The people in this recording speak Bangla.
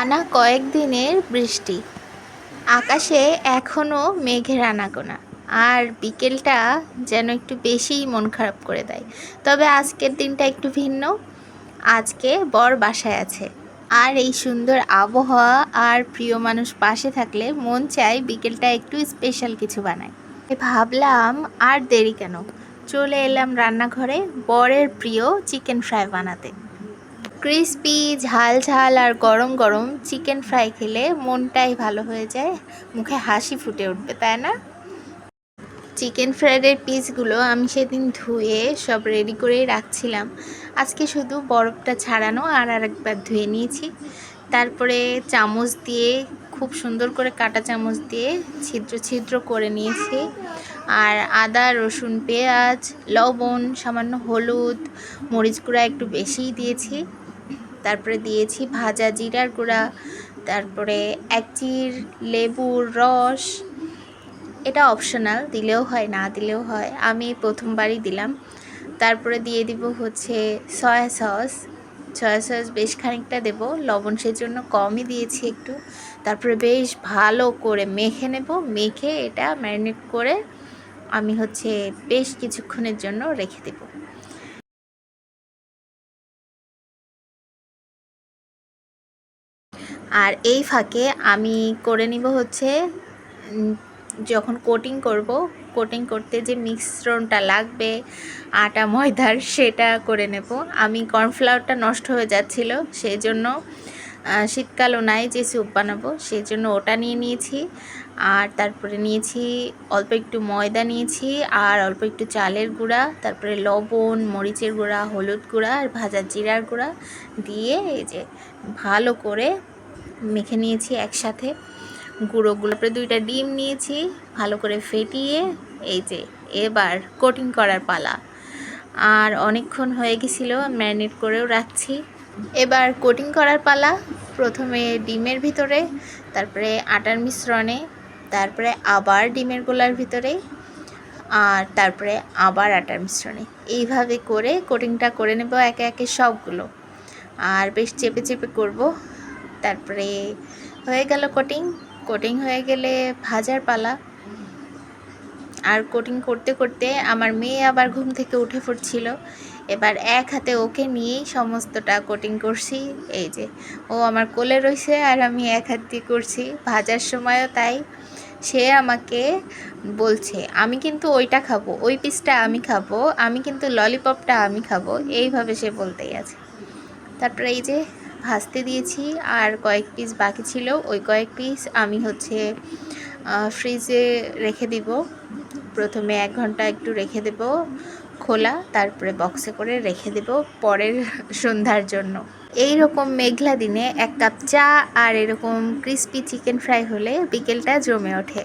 টানা কয়েকদিনের বৃষ্টি। আকাশে এখনও মেঘের আনাগোনা। আর বিকেলটা যেন একটু বেশিই মন খারাপ করে দেয়। তবে আজকের দিনটা একটু ভিন্ন। আজকে বর বাসায় আছে। আর এই সুন্দর আবহাওয়া আর প্রিয় মানুষ পাশে থাকলে মন চায় বিকেলটা একটু স্পেশাল কিছু বানায়। ভাবলাম আর দেরি কেন? চলে এলাম রান্নাঘরে বরের প্রিয় চিকেন ফ্রাই বানাতে। ক্রিসপি ঝাল ঝাল আর গরম গরম চিকেন ফ্রাই খেলে মনটাই ভালো হয়ে যায়। মুখে হাসি ফুটে উঠবে, তাই না? চিকেন ফ্রাইডের পিসগুলো আমি সেদিন ধুয়ে সব রেডি করেই রাখছিলাম। আজকে শুধু বরফটা ছাড়ানো আর আরেকবার ধুয়ে নিয়েছি। তারপরে চামচ দিয়ে, খুব সুন্দর করে কাটা চামচ দিয়ে ছিদ্র ছিদ্র করে নিয়েছি। আর আদা, রসুন, পেঁয়াজ, লবণ, সামান্য হলুদ, মরিচ গুঁড়া একটু বেশিই দিয়েছি। তারপরে দিয়েছি ভাজা জিরার গুঁড়া, তারপরে এক চির লেবুর রস। এটা অপশনাল দিলেও হয়, না দিলেও হয়। আমি প্রথমবারই দিলাম। তারপরে দিয়ে দিব হচ্ছে সয়া সস সয়া সস বেশ খানিকটা দেব, লবণ সেজন্য কমই দিয়েছি একটু। তারপরে বেশ ভালো করে মেখে নেব, মেখে এটা ম্যারিনেট করে আমি হচ্ছে বেশ কিছুক্ষণের জন্য রেখে দেবো। আর এই ফাঁকে আমি করে নিব হচ্ছে যখন কোটিং করব কোটিং করতে যে মিশ্রণটা লাগবে আটা ময়দার সেটা করে নেব। আমি কর্নফ্লাওয়ারটা নষ্ট হয়ে যাচ্ছিল সেই জন্য আহ, শীতকালও নাই যে স্যুপ বানাবো সেই জন্য ওটা নিয়ে নিয়েছি। আর তারপরে নিয়েছি অল্প একটু ময়দা নিয়েছি আর অল্প একটু চালের গুঁড়া তারপরে লবণ মরিচের গুঁড়া হলুদ গুঁড়া আর ভাজা জিরার গুঁড়া দিয়ে এই যে ভালো করে মেখে নিয়েছি একসাথে। গুঁড়োগুলো পরে দুইটা ডিম নিয়েছি, ভালো করে ফেটিয়ে এই যে এবার কোটিং করার পালা। আর অনেকক্ষণ হয়ে গেছিল ম্যারিনেট করেও রাখছি। এবার কোটিং করার পালা, প্রথমে ডিমের ভিতরে, তারপরে আটার মিশ্রণে, তারপরে আবার ডিমের গোলার ভিতরে, আর তারপরে আবার আটার মিশ্রণে। এইভাবে করে কোটিংটা করে নেব একে একে সবগুলো। আর বেশ চেপে চেপে করব। তারপরে হয়ে গেল কোটিং কোটিং হয়ে গেলে ভাজার পালা। আর কোটিং করতে করতে আমার মেয়ে আবার ঘুম থেকে উঠে পড়ছিল। এবার এক হাতে ওকে নিয়েই সমস্তটা কোটিং করছি। এই যে, ও আমার কোলে রয়েছে আর আমি এক হাত দিয়ে করছি। ভাজার সময়ও তাই। সে আমাকে বলছে, আমি কিন্তু ওইটা খাব, ওই পিসটা আমি খাব, আমি কিন্তু ললিপপটা আমি খাব। এইভাবে সে বলতেই আছে। তারপরে এই যে ভাজতে দিয়েছি আর কয়েক পিস বাকি ছিল। ওই কয়েক পিস আমি হচ্ছে ফ্রিজে রেখে দিব। প্রথমে এক ঘণ্টা একটু রেখে দেব খোলা, তারপরে বক্সে করে রেখে দেব পরের সন্ধ্যার জন্য। এই রকম মেঘলা দিনে এক কাপ চা আর এরকম ক্রিস্পি চিকেন ফ্রাই হলে বিকেলটা জমে ওঠে।